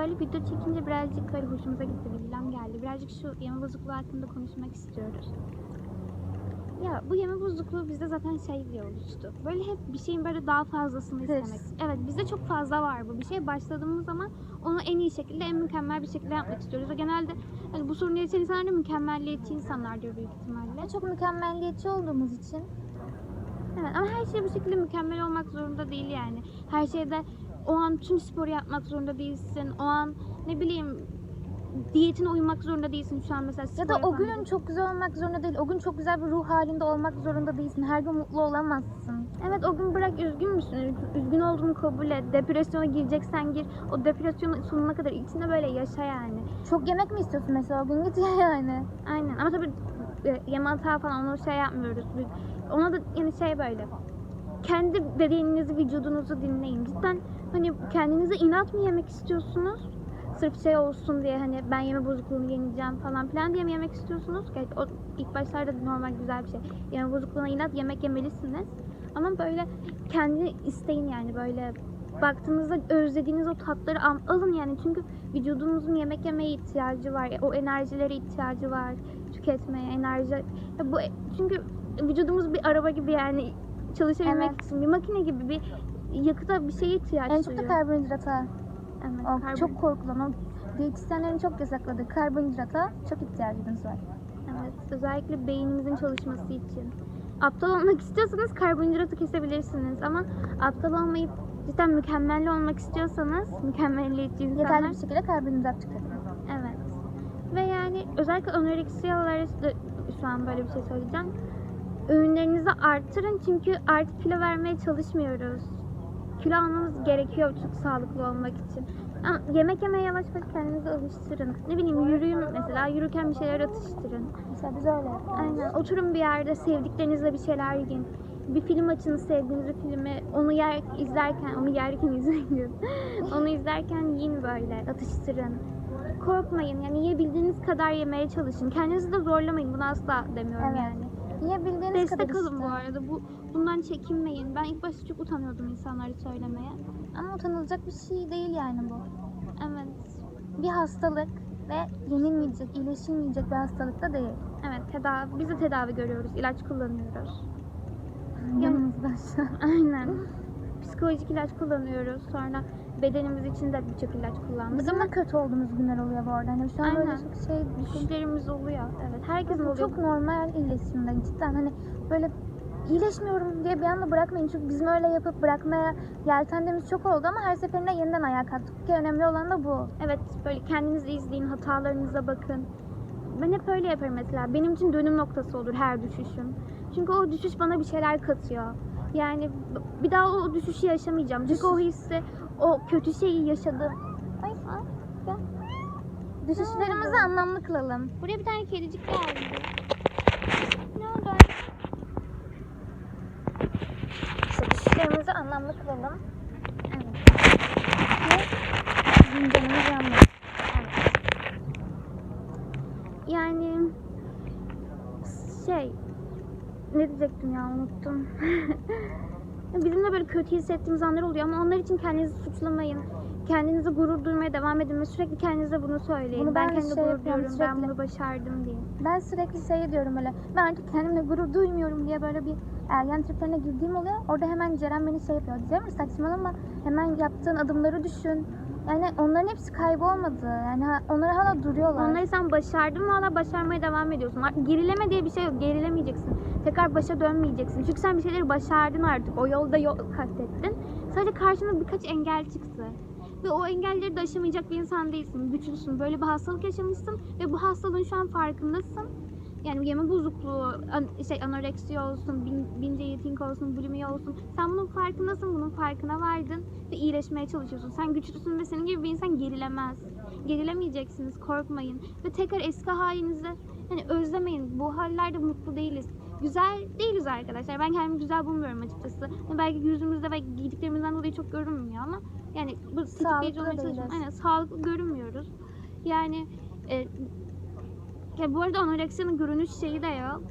böyle video çekince birazcık böyle hoşumuza gitti. Bir ilham geldi. Birazcık şu yeme bozukluğu hakkında konuşmak istiyoruz. Ya bu yeme bozukluğu bizde zaten şey diye oluştu. Böyle hep bir şeyin böyle daha fazlasını Hırs. istemek. Evet bizde çok fazla var bu. Bir şeye başladığımız zaman onu en iyi şekilde, en mükemmel bir şekilde yapmak istiyoruz. Ve genelde hani bu sorunu yaşayan insanlar da mükemmelliyetçi insanlardır büyük ihtimalle. Çok mükemmelliyetçi olduğumuz için Evet ama her şey bu şekilde mükemmel olmak zorunda değil yani. Her şeyde o an tüm sporu yapmak zorunda değilsin. O an ne bileyim diyetine uymak zorunda değilsin şu an mesela ya da o günün çok güzel olmak zorunda değil. O gün çok güzel bir ruh halinde olmak zorunda değilsin. Her gün mutlu olamazsın. Evet o gün bırak üzgün müsün? Üz- Üzgün olduğunu kabul et. Depresyona gireceksen gir. O depresyonun sonuna kadar içinde böyle yaşa yani. Çok yemek mi istiyorsun mesela o gün git ye yani. Aynen ama tabii e, yeme hata falan onu şey yapmıyoruz. Ona da yani şey böyle kendi bedeninizi, vücudunuzu dinleyin. Cidden hani kendinize inat mı yemek istiyorsunuz? Sırf şey olsun diye hani ben yeme bozukluğunu yeneceğim falan filan diye mi yemek istiyorsunuz? Gerçi o ilk başlarda normal güzel bir şey. Yeme bozukluğuna inat yemek yemelisiniz. Ama böyle kendi isteyin yani böyle baktığınızda özlediğiniz o tatları al- alın yani çünkü vücudunuzun yemek yemeye ihtiyacı var. O enerjilere ihtiyacı var. Tüketmeye, enerji. Ya bu çünkü vücudumuz bir araba gibi yani çalışabilmek Evet. için bir makine gibi bir yakıta bir şeye ihtiyaç En çok da duyuyor. karbonhidrata. Evet, O karbon- çok korkulan o diyetisyenlerin çok yasakladığı karbonhidrata çok ihtiyacınız var. Evet, özellikle beynimizin çalışması için. Aptal olmak istiyorsanız karbonhidratı kesebilirsiniz ama aptal olmayıp cidden mükemmel olmak istiyorsanız mükemmelliyetçi insanlar Yeterli bir şekilde karbonhidrat tüketin. Evet. Ve yani özellikle anoreksiyalara da şu an böyle bir şey söyleyeceğim. Öğünlerinizi artırın çünkü artık kilo vermeye çalışmıyoruz. Kilo almamız gerekiyor çok sağlıklı olmak için. Ama yemek yemeye yavaş yavaş kendinizi alıştırın. Ne bileyim yürüyün mesela. Yürürken bir şeyler atıştırın. Mesela biz öyle. Aynen. Oturun bir yerde sevdiklerinizle bir şeyler yiyin. Bir film açın sevdiğiniz bir filmi. Onu yer izlerken, onu yerken izleyin. onu izlerken yiyin böyle, atıştırın. Korkmayın yani yiyebildiğiniz kadar yemeye çalışın. Kendinizi de zorlamayın. Bunu asla demiyorum Evet. yani. Yiyebildiğiniz Destek kadar alın işte. bu arada. Bu bundan çekinmeyin. Ben ilk başta çok utanıyordum insanları söylemeye. Ama utanılacak bir şey değil yani bu. Evet. Bir hastalık ve yenilmeyecek, iyileşilmeyecek bir hastalık da değil. Evet, tedavi. Biz de tedavi görüyoruz. ilaç kullanıyoruz. Yanımızda şu an. Aynen. Psikolojik ilaç kullanıyoruz. Sonra bedenimiz için de birçok ilaç kullandık. Bizim de kötü olduğumuz günler oluyor bu arada. Hani şu an böyle Aynen. çok şey Düşüşlerimiz oluyor. Evet, herkesin oluyor. çok normal iyileşimde cidden hani böyle iyileşmiyorum diye bir anda bırakmayın çünkü bizim öyle yapıp bırakmaya yeltendiğimiz çok oldu ama her seferinde yeniden ayağa kalktık ki önemli olan da bu. Evet, böyle kendinizi izleyin, hatalarınıza bakın. Ben hep öyle yaparım mesela. Benim için dönüm noktası olur her düşüşüm. Çünkü o düşüş bana bir şeyler katıyor. Yani bir daha o düşüşü yaşamayacağım. Çünkü o hissi, o kötü şeyi yaşadım. Ay, ay gel. Düşüşlerimizi anlamlı kılalım. Buraya bir tane kedicik geldi. Ne oldu? İşte düşüşlerimizi anlamlı kılalım. Evet. Ki bizim canımız yanmasın. Yani şey ne diyecektim ya unuttum. Bizim de böyle kötü hissettiğimiz anlar oluyor ama onlar için kendinizi suçlamayın. Kendinize gurur duymaya devam edin ve sürekli kendinize bunu söyleyin. Bunu ben ben kendime şey gurur duyuyorum, ben sürekli. bunu başardım diye. Ben sürekli şey diyorum böyle ben artık kendimle gurur duymuyorum diye böyle bir ergen triplerine girdiğim oluyor. Orada hemen Ceren beni şey yapıyor. Ceren saçmalama hemen yaptığın adımları düşün. Yani onların hepsi kaybolmadı. Yani onlar hala duruyorlar. Onları sen başardın ve hala başarmaya devam ediyorsun. Gerileme diye bir şey yok. Gerilemeyeceksin. Tekrar başa dönmeyeceksin. Çünkü sen bir şeyleri başardın artık. O yolda yol kat. Sadece karşına birkaç engel çıktı. Ve o engelleri de aşamayacak bir insan değilsin. Güçlüsün. Böyle bir hastalık yaşamışsın ve bu hastalığın şu an farkındasın. Yani yeme bozukluğu, an- şey anoreksiya olsun, bin, binge eating olsun, bulimia olsun. Sen bunun farkındasın, bunun farkına vardın ve iyileşmeye çalışıyorsun. Sen güçlüsün ve senin gibi bir insan gerilemez. Gerilemeyeceksiniz, korkmayın. Ve tekrar eski halinizi hani özlemeyin. Bu hallerde mutlu değiliz. Güzel değiliz arkadaşlar. Ben kendimi güzel bulmuyorum açıkçası. Yani belki yüzümüzde ve giydiklerimizden dolayı çok görünmüyor ama yani bu tetikleyici Sağlıklı olmaya çalışıyorum. Aynen sağlıklı görünmüyoruz. Yani e, ya bu arada anoreksiyanın görünüş şeyi de yok.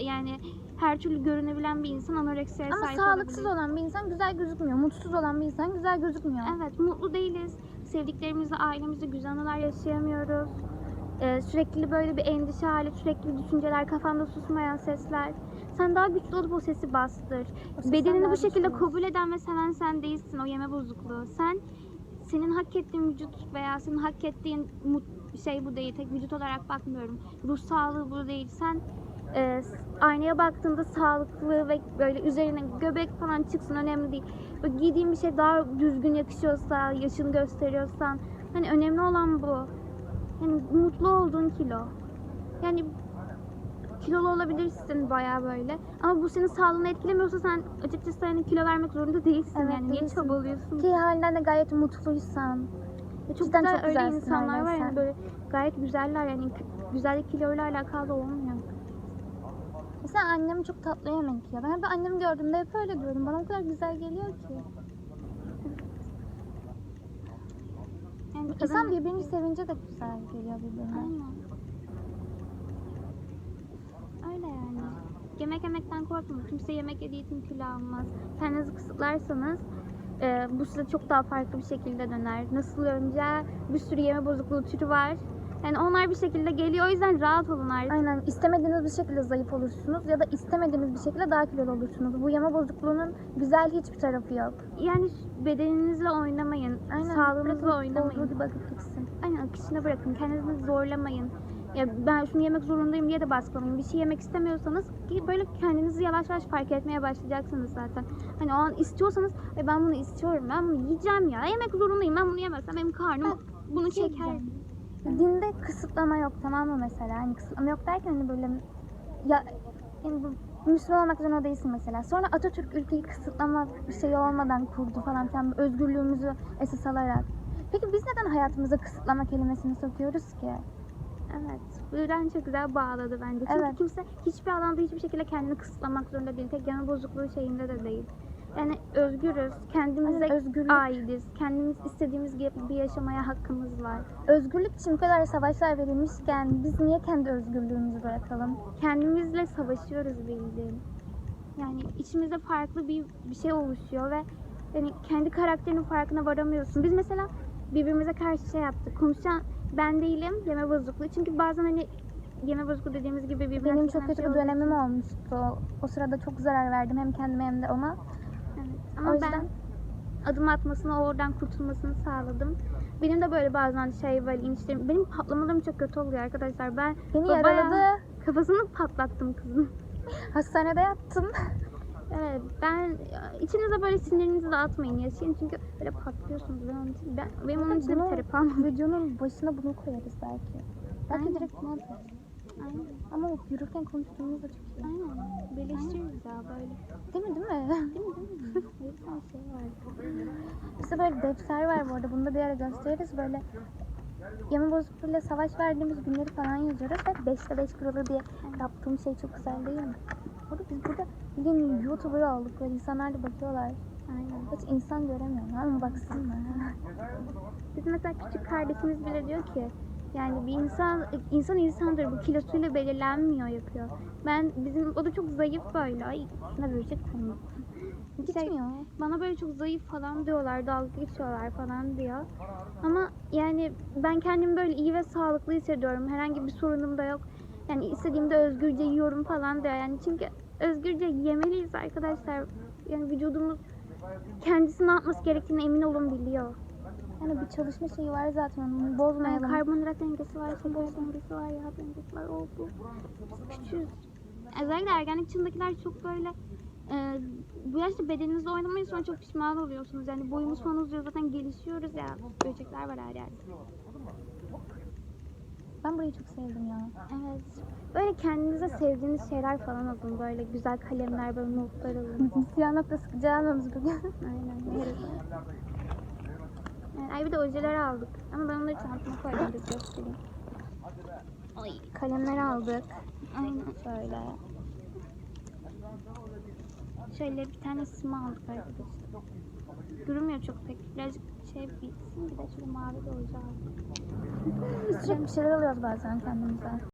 Yani her türlü görünebilen bir insan anoreksiyaya Ama sahip sağlıksız olabilir. olan bir insan güzel gözükmüyor. Mutsuz olan bir insan güzel gözükmüyor. Evet, mutlu değiliz. sevdiklerimizle, ailemizle güzel anılar yaşayamıyoruz. Ee, sürekli böyle bir endişe hali, sürekli düşünceler, kafanda susmayan sesler. Sen daha güçlü olup o sesi bastır. O sesten Bedenini bu şekilde güçlü kabul eden ve seven sen değilsin o yeme bozukluğu. Sen senin hak ettiğin vücut veya senin hak ettiğin mut- şey bu değil. Tek vücut olarak bakmıyorum. Ruh sağlığı bu değil. Sen e, aynaya baktığında sağlıklı ve böyle üzerine göbek falan çıksın önemli değil. Böyle giydiğin bir şey daha düzgün yakışıyorsa, yaşını gösteriyorsan hani önemli olan bu. Yani mutlu olduğun kilo. Yani kilolu olabilirsin bayağı böyle. Ama bu senin sağlığını etkilemiyorsa sen açıkçası hani kilo vermek zorunda değilsin Evet, yani. Niye çabalıyorsun? Ki halinden de gayet mutluysan. Ya çok cidden güzel çok öyle güzelsin insanlar var yani böyle gayet güzeller yani güzellik kiloyla alakalı olmuyor. Mesela annem çok tatlı yemek yiyor. Ben hep annemi gördüğümde hep öyle diyorum. Bana o kadar güzel geliyor ki. Yani İnsan kadın- birbirini sevince de güzel geliyor birbirine. Aynen. Öyle yani. Yemek yemekten korkmayın. Kimse yemek yediği için kilo almaz. Kendinizi kısıtlarsanız e, bu size çok daha farklı bir şekilde döner. Nasıl önce bir sürü yeme bozukluğu türü var. Yani onlar bir şekilde geliyor. O yüzden rahat olun artık. Aynen istemediğiniz bir şekilde zayıf olursunuz ya da istemediğiniz bir şekilde daha kilolu olursunuz. Bu yeme bozukluğunun güzel hiçbir tarafı yok. Yani bedeninizle oynamayın. Sağlığınızla bırakın oynamayın. akıp gitsin. Aynen akışına bırakın. Kendinizi zorlamayın. Ya ben şunu yemek zorundayım diye de baskılamayın. Bir şey yemek istemiyorsanız ki böyle kendinizi yavaş yavaş fark etmeye başlayacaksınız zaten. Hani o an istiyorsanız "Ay ben bunu istiyorum. Ben bunu yiyeceğim ya. Yemek zorundayım. Ben bunu yemezsem benim karnım Bak, bunu şey çeker. diyeceğim. Dinde kısıtlama yok tamam mı mesela? Hani kısıtlama yok derken hani böyle ya yani bu- Müslüman olmak zorunda değilsin mesela. Sonra Atatürk ülkeyi kısıtlama bir şey olmadan kurdu falan filan özgürlüğümüzü esas alarak. Peki biz neden hayatımıza kısıtlama kelimesini sokuyoruz ki? Evet. Buradan çok güzel bağladı bence. Çünkü Evet. kimse hiçbir alanda hiçbir şekilde kendini kısıtlamak zorunda değil. Tek yana bozukluğu şeyinde de değil. Yani özgürüz. Kendimize Aynen, özgürlük. aitiz. Kendimiz istediğimiz gibi bir yaşamaya hakkımız var. Özgürlük için bu kadar savaşlar verilmişken biz niye kendi özgürlüğümüzü bırakalım? kendimizle savaşıyoruz bildiğin. Yani içimizde farklı bir bir şey oluşuyor ve yani kendi karakterinin farkına varamıyorsun. Biz mesela birbirimize karşı şey yaptık. Konuşan ben değilim yeme bozukluğu. Çünkü bazen hani yeme bozukluğu dediğimiz gibi birbirine Benim çok kötü şey bir dönemim olmuştu. O sırada çok zarar verdim hem kendime hem de ona. Evet. O Ama yüzden- ben adım atmasını, oradan kurtulmasını sağladım. Benim de böyle bazen şey böyle inişlerim, benim patlamalarım çok kötü oluyor arkadaşlar. Ben Beni yaraladı. kafasını patlattım kızın. Hastanede yattım. Evet, ben içinize böyle sinirinizi dağıtmayın yaşayın çünkü böyle patlıyorsunuz ben onun için ben benim onun için bir terapi almam. Videonun başına bunu koyarız belki. Belki Aynen. direkt bunu. Aynen, Ama yürürken konuştuğumuz da çok iyi. aynen. Birleştiririz ya böyle. Değil mi değil mi? Değil mi değil mi? Bir tane şey var. Bizde böyle defter var bu arada. Bunu da bir ara gösteririz. Böyle yeme bozukluğuyla savaş verdiğimiz günleri falan yazıyoruz. Ve 5'te 5 kuralı diye yaptığım şey çok güzel değil mi? Burada biz burada bildiğin YouTuber aldık. Böyle insanlar da bakıyorlar. Aynen. Hiç insan göremiyorum ama baksınlar. Bizim mesela küçük kardeşimiz bile diyor ki yani bir insan insan insandır bu kilosuyla belirlenmiyor yapıyor. Ben bizim o da çok zayıf böyle. Ay bölecek mi? Şey, Gitmiyor. bana böyle çok zayıf falan diyorlar, dalga geçiyorlar falan diyor. Ama yani ben kendimi böyle iyi ve sağlıklı hissediyorum. Herhangi bir sorunum da yok. Yani istediğimde özgürce yiyorum falan diyor. Yani çünkü özgürce yemeliyiz arkadaşlar. Yani vücudumuz kendisi ne yapması gerektiğine emin olun biliyor. Yani bir çalışma şeyi var zaten. Onu Yani bozmayalım. karbonhidrat dengesi var, şeker dengesi var, yağ dengesi var, o bu. Küçüğüz. Özellikle ergenlik çağındakiler çok böyle e, bu yaşta bedeninizle oynamayın sonra çok pişman oluyorsunuz. Yani boyumuz falan uzuyor zaten gelişiyoruz ya. Böcekler var her yerde. Ben burayı çok sevdim ya. Evet. Böyle kendinize sevdiğiniz şeyler falan alın. Böyle güzel kalemler, böyle notlar alın. Siyah nokta sıkacağımız bugün. Aynen. Evet, ay bir de ojeler aldık. Ama ben onları çantama koydum. Göstereyim. Ay. Kalemler aldık. Aynen. Şöyle. Şöyle bir tane sima aldık arkadaşlar. Durmuyor çok pek. Birazcık şey bitsin. Bir de şöyle mavi de sürekli bir şeyler alıyoruz bazen kendimize.